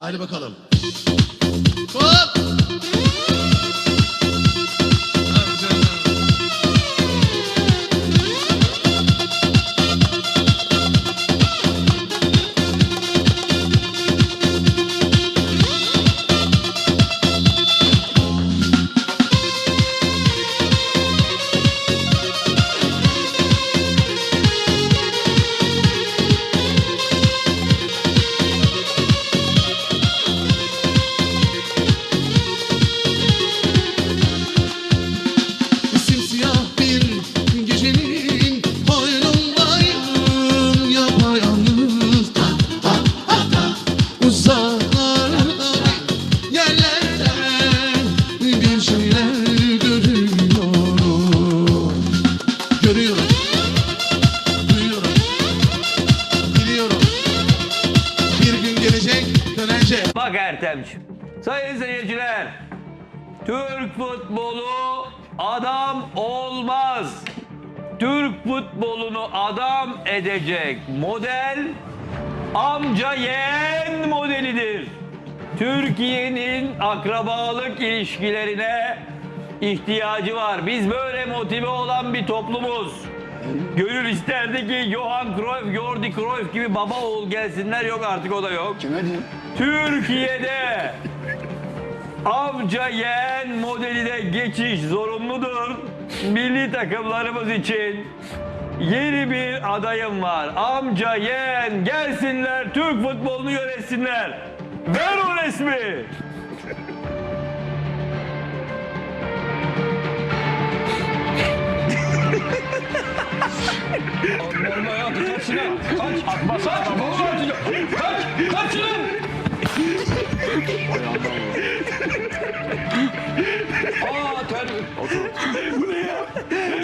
Hadi bakalım. Hop! Uzaklarda yerlerde Bir şeyler görüyorum Görüyorum Duyuyorum Biliyorum Bir gün gelecek dönecek Bak Ertem'ciğim. Sayın seyirciler. Türk futbolu adam olmaz. Türk futbolunu adam edecek model amca yeğen modelidir. Türkiye'nin akrabalık ilişkilerine ihtiyacı var. Biz böyle motive olan bir toplumuz. Gönül isterdi ki Johan Cruyff, Jordi Cruyff gibi baba oğul gelsinler yok artık o da yok. Türkiye'de amca yeğen modeli de geçiş zorunludur. Milli takımlarımız için yeni bir adayım var. Amca yeğen gelsinler Türk futbolunu yönetsinler. Ver o resmi. Kime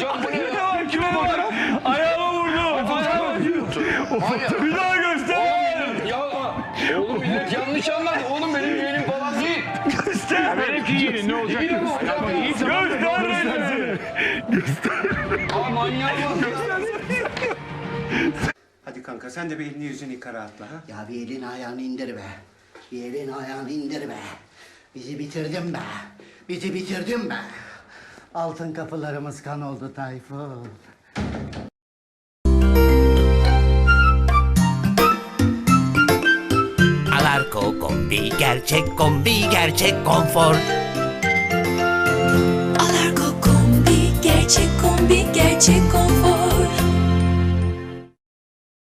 bak kime Bir daha göster. Oğlum millet yanlış anladı. Oğlum benim yeğenim falan değil. Göster. Benimki yeni ne olacak? İyi ama Göster resmi. Aa manyağa bak. Hadi kanka sen de bir elini yüzünü yıka rahatla ha. Ya bir elini ayağını indir be. Bir elini ayağını indir be. Bizi bitirdin be. Bizi bitirdin be. Altın kapılarımız kan oldu Tayfun. Alarko kombi gerçek kombi gerçek konfor. Alarko kombi gerçek kombi gerçek konfor